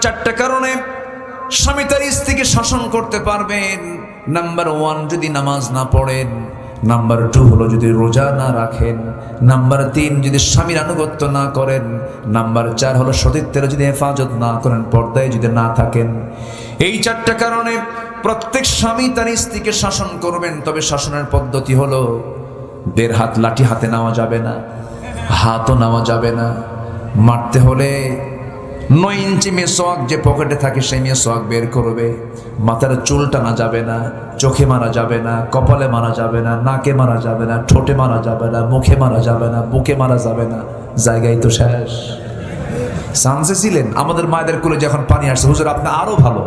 চারটা কারণে স্বামী তার স্ত্রীকে শাসন করতে পারবেন। নাম্বার ওয়ান, যদি নামাজ না পড়েন। নাম্বার টু হলো যদি রোজা না রাখেন। নাম্বার তিন, যদি স্বামীর আনুগত্য না করেন। নাম্বার চার হলো সতীত্বের যদি হেফাজত না করেন, পর্দায় যদি না থাকেন। এই চারটা কারণে প্রত্যেক স্বামী তার স্ত্রীকে শাসন করবেন। তবে শাসনের পদ্ধতি হলো, দেড় হাত লাঠি হাতে নেওয়া যাবে না, হাতও নেওয়া যাবে না। মারতে হলে নয় ইঞ্চি মেসোয়াক যে পকেটে থাকে সেই মেসোয়াক বের করবে। মাথার চুল টানা যাবে না, চোখে মারা যাবে না, কপালে মারা যাবে না, নাকে মারা যাবে না, ঠোঁটে মারা যাবে না, মুখে মারা যাবে না, বুকে মারা যাবে না, জায়গায় তো শেষ। সানসে ছিলেন, আমাদের মায়েদের কুলে যখন পানি আসছে, হুজুর আপনি আরও ভালো।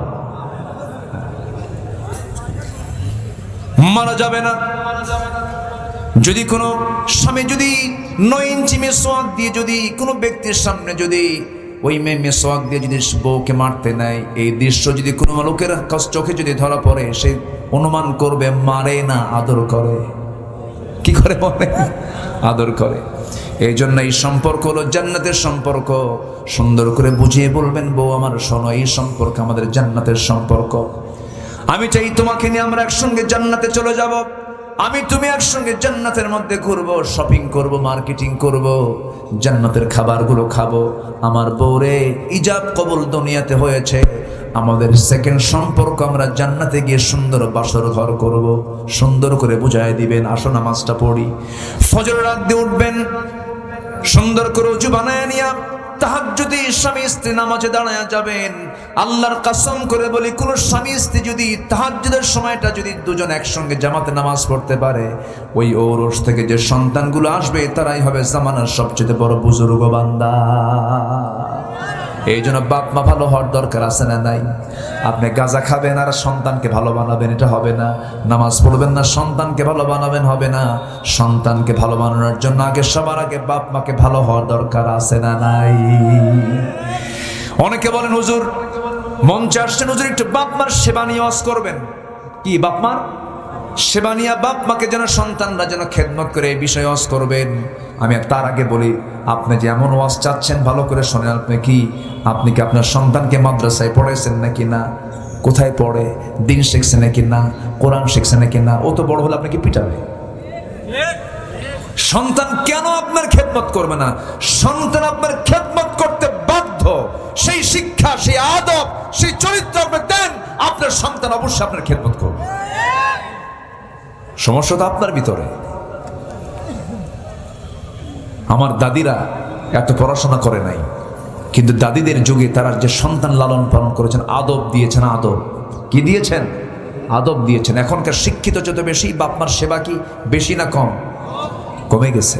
মারা যাবে না। যদি কোনো স্বামী যদি নয় ইঞ্চি মেসোয়াক দিয়ে যদি কোনো ব্যক্তির সামনে যদি ওই মেয়ে মেসোয়াক দিয়ে যদি বউকে মারতে নেয়, এই দৃশ্য যদি কোনো লোকের চোখে যদি ধরা পড়ে, সে অনুমান করবে, মারে না, আদর করে। কি করে বলে আদর করে। এই জন্য এই সম্পর্ক হলো জান্নাতের সম্পর্ক। সুন্দর করে বুঝিয়ে বলবেন, বউ আমার, শোনো, এই সম্পর্ক আমাদের জান্নাতের সম্পর্ক। আমি চাই তোমাকে নিয়ে আমরা একসঙ্গে জান্নাতে চলে যাব। আমি তুমি একসঙ্গে জান্নাতের মধ্যে ঘুরবো শপিং করব মার্কেটিং করব। জান্নাতের খাবারগুলো খাব। আমার বউরে ইজাব কবুল দুনিয়াতে হয়েছে। আমাদের সেকেন্ড সম্পর্ক আমরা জান্নাতে গিয়ে সুন্দর বাসর ঘর করব। সুন্দর করে বুঝাই দিবেন, আসো নামাজটা পড়ি। ফজর রাত দিয়ে উঠবেন, সুন্দর করে উঁচু বানায় নিয়া তাহার যদি স্বামী স্ত্রী নামাজে দাঁড়ায় যাবেন। আল্লাহর কাসম করে বলি, কোন স্বামী স্ত্রী যদি তাহাজ্জুদের সময়টা যদি দুজন একসঙ্গে জামাতে নামাজ পড়তে পারে, ওই ঔরস থেকে যে সন্তানগুলো আসবে, তারাই হবে জামানার সবচেয়ে বড় বুজুর্গ বান্দা। এই জন্য বাপ মা ভালো হওয়ার দরকার আছে না নাই? আপনি গাঁজা খাবেন আর সন্তানকে ভালো বানাবেন, এটা হবে না। নামাজ পড়বেন না, সন্তানকে ভালো বানাবেন হবে না। সন্তানকে ভালো বানানোর জন্য আগে সবার আগে বাপ মাকে ভালো হওয়ার দরকার আছে না নাই? অনেকে বলেন, হুজুর মঞ্চে আসছেন হুজুর, একটু বাপ মার সেবা নিয়ে করবেন। কি, বাপ মার? সেবা নিয়ে বাপ মাকে যেন সন্তানরা যেন খেদমত করে এই বিষয়ে ওয়াজ করবেন। আমি তার আগে বলি, আপনি যে এমন ওয়াজ চাচ্ছেন ভালো করে শোনেন, আপনি কি আপনি কি আপনার সন্তানকে মাদ্রাসায় পড়াইছেন নাকি না? কোথায় পড়ে? দিন শিখছে নাকি না? কোরআন শিখছে নাকি না? ও তো বড় হলে আপনাকে পিটাবে। সন্তান কেন আপনার খেদমত করবে না? সন্তান আপনার খেদমত করতে বাধ্য। সেই শিক্ষা, সেই আদব, সেই চরিত্র আপনি দেন, আপনার সন্তান অবশ্যই আপনার খেদমত করবে। সমস্যা তো আপনার ভিতরে। আমার দাদিরা এত পড়াশোনা করে নাই, কিন্তু দাদিদের যুগে তারা যে সন্তান লালন পালন করেছেন, আদব দিয়েছেন, আদব। কি দিয়েছেন? আদব দিয়েছেন। এখনকার শিক্ষিত যত বেশি, বাপমার সেবা কি বেশি না কম? কমে গেছে।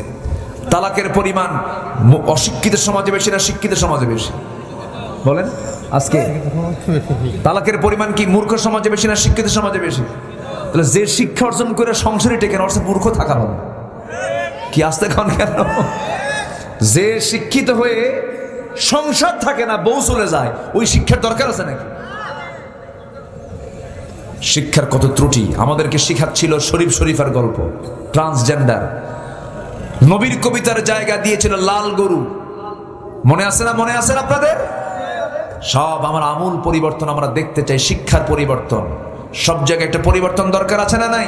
তালাকের পরিমাণ অশিক্ষিত সমাজে বেশি না শিক্ষিত সমাজে বেশি? বলেন, আজকে। তালাকের পরিমাণ কি মূর্খ সমাজে বেশি না শিক্ষিত সমাজে বেশি? তাহলে যে শিক্ষা অর্জন করে সংসারে টেকেন অর্থ মূর্খ থাকা ভালো। কি আসতে খান কেন? যে শিক্ষিত হয়ে সংসার থাকে না, বউ চলে যায়, ওই শিক্ষার দরকার আছে নাকি? শিক্ষার কত ত্রুটি, আমাদেরকে শিখাচ্ছিল শরীফ শরীফার গল্প ট্রান্সজেন্ডার নবীর কবিতার জায়গা দিয়েছিল লাল গরু। মনে আছে না, মনে আছে আপনাদের? সব আমার আমূল পরিবর্তন আমরা দেখতে চাই, শিক্ষার পরিবর্তন। সব জায়গায় একটা পরিবর্তন দরকার আছে না নাই?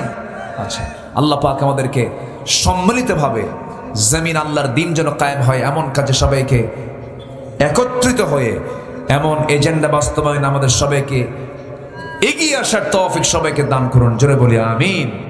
আচ্ছা আল্লাহ পাক আমাদেরকে সম্মিলিতভাবে জমিন আল্লাহর দিন যেন কায়েম হয় এমন কাজে সবাইকে একত্রিত হয়ে, এমন এজেন্ডা বাস্তবায়ন আমাদের সবাইকে এগিয়ে আসার তফিক সবাইকে দান করুন। জোরে বলি, আমিন।